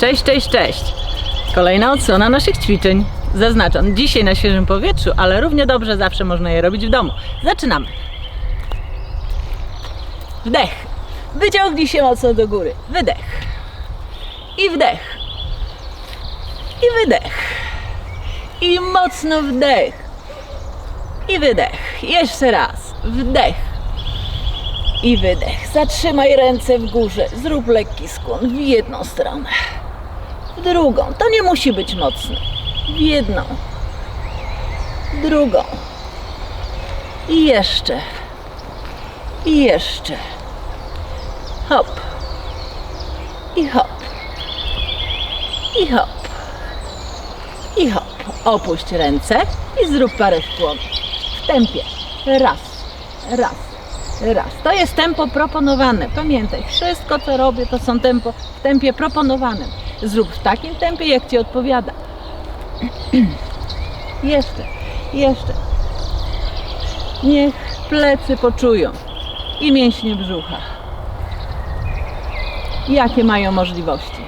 Cześć, cześć, cześć. Kolejna odsłona naszych ćwiczeń. Zaznaczam, dzisiaj na świeżym powietrzu, ale równie dobrze zawsze można je robić w domu. Zaczynamy. Wdech. Wyciągnij się mocno do góry. Wydech. I wdech. I wydech. I mocno wdech. I wydech. Jeszcze raz. Wdech. I wydech. Zatrzymaj ręce w górze. Zrób lekki skłon w jedną stronę. W drugą. To nie musi być mocne. W jedną. Drugą. I jeszcze. I jeszcze. Hop. I hop. I hop. I hop. Opuść ręce i zrób parę skłonów. W tempie. Raz. Raz. Raz. To jest tempo proponowane. Pamiętaj, wszystko co robię to są tempo w tempie proponowanym. Zrób w takim tempie, jak Ci odpowiada. jeszcze, jeszcze. Niech plecy poczują i mięśnie brzucha. Jakie mają możliwości?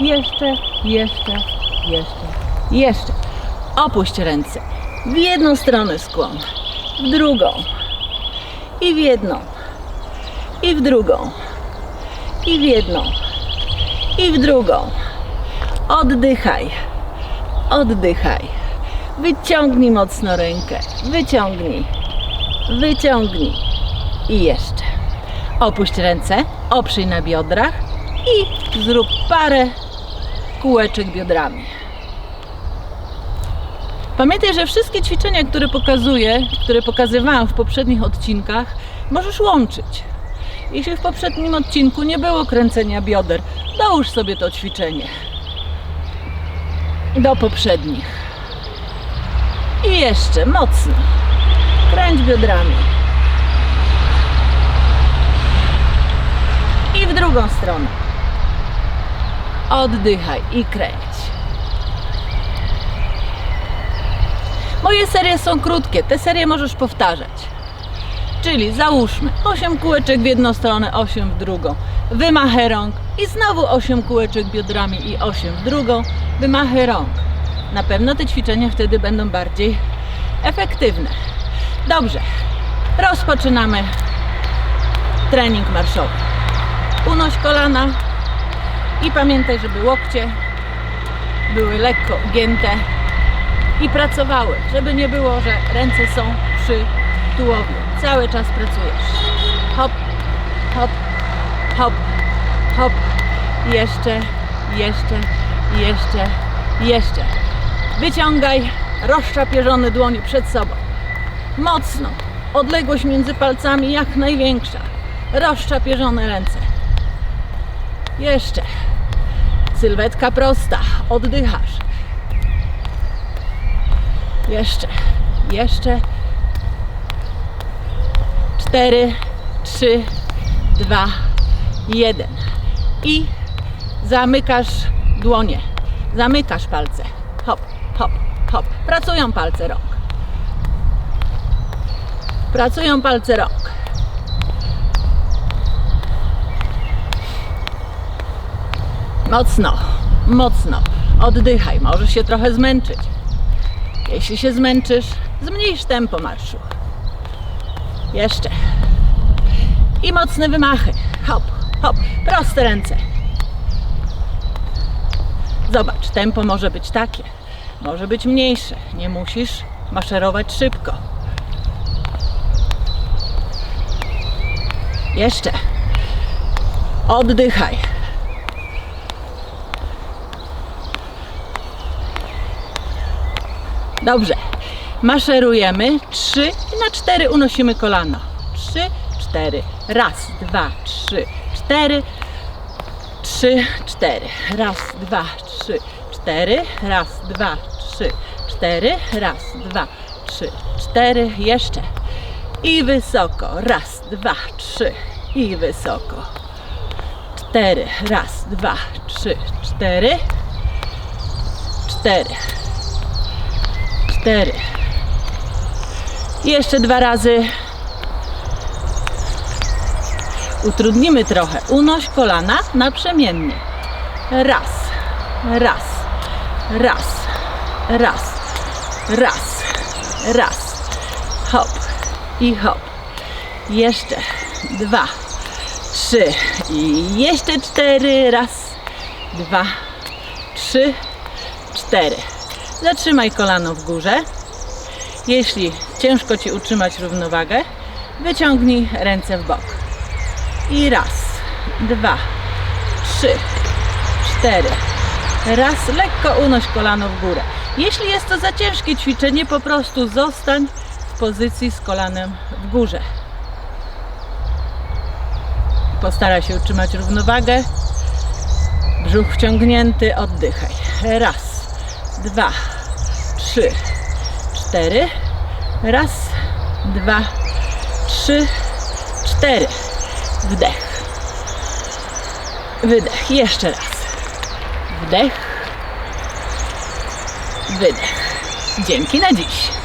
Jeszcze, jeszcze, jeszcze, jeszcze. Opuść ręce. W jedną stronę skłon, w drugą. I w jedną. I w drugą. I w jedną. I w drugą. Oddychaj. Oddychaj. Wyciągnij mocno rękę. Wyciągnij. Wyciągnij. I jeszcze. Opuść ręce, oprzyj na biodrach i zrób parę kółeczek biodrami. Pamiętaj, że wszystkie ćwiczenia, które pokazuję, które pokazywałam w poprzednich odcinkach, możesz łączyć. Jeśli w poprzednim odcinku nie było kręcenia bioder, dołóż sobie to ćwiczenie do poprzednich. I jeszcze mocno. Kręć biodrami. I w drugą stronę. Oddychaj i kręć. Moje serie są krótkie, te serie możesz powtarzać. Czyli załóżmy 8 kółeczek w jedną stronę, 8 w drugą. Wymachę rąk i znowu 8 kółeczek biodrami i 8 w drugą. Wymachę rąk. Na pewno te ćwiczenia wtedy będą bardziej efektywne. Dobrze, rozpoczynamy trening marszowy. Unoś kolana i pamiętaj, żeby łokcie były lekko ugięte i pracowały, żeby nie było, że ręce są przy tułowiu. Cały czas pracujesz. Hop, hop, hop, hop. Jeszcze, jeszcze, jeszcze, jeszcze. Wyciągaj rozczapierzone dłonie przed sobą. Mocno. Odległość między palcami jak największa. Rozczapierzone ręce. Jeszcze. Sylwetka prosta. Oddychasz. Jeszcze, jeszcze. Cztery, trzy, dwa, jeden. I zamykasz dłonie. Zamykasz palce. Hop, hop, hop. Pracują palce rąk. Pracują palce rąk. Mocno, mocno. Oddychaj, możesz się trochę zmęczyć. Jeśli się zmęczysz, zmniejsz tempo marszu. Jeszcze. I mocne wymachy. Hop, hop. Proste ręce. Zobacz, tempo może być takie. Może być mniejsze. Nie musisz maszerować szybko. Jeszcze. Oddychaj. Dobrze. Maszerujemy. Trzy i na cztery unosimy kolana. Trzy, cztery. Raz, dwa, trzy, cztery. Trzy, cztery. Raz, dwa, trzy, cztery. Raz, dwa, trzy, cztery. Raz, dwa, trzy, cztery. Jeszcze. I wysoko. Raz, dwa, trzy. I wysoko. Cztery. Raz, dwa, trzy, cztery. Cztery. Cztery. Jeszcze dwa razy. Utrudnimy trochę. Unoś kolana naprzemiennie. Raz, raz, raz, raz, raz, raz. Hop i hop. Jeszcze dwa, trzy i jeszcze cztery. Raz, dwa, trzy, cztery. Zatrzymaj kolano w górze. Jeśli ciężko Ci utrzymać równowagę, wyciągnij ręce w bok. I raz, dwa, trzy, cztery. Raz, lekko unoś kolano w górę. Jeśli jest to za ciężkie ćwiczenie, po prostu zostań w pozycji z kolanem w górze. Postaraj się utrzymać równowagę. Brzuch wciągnięty, oddychaj. Raz, dwa, trzy, cztery. Raz, dwa, trzy, cztery. Wdech. Wydech. Jeszcze raz. Wdech. Wydech. Dzięki na dziś.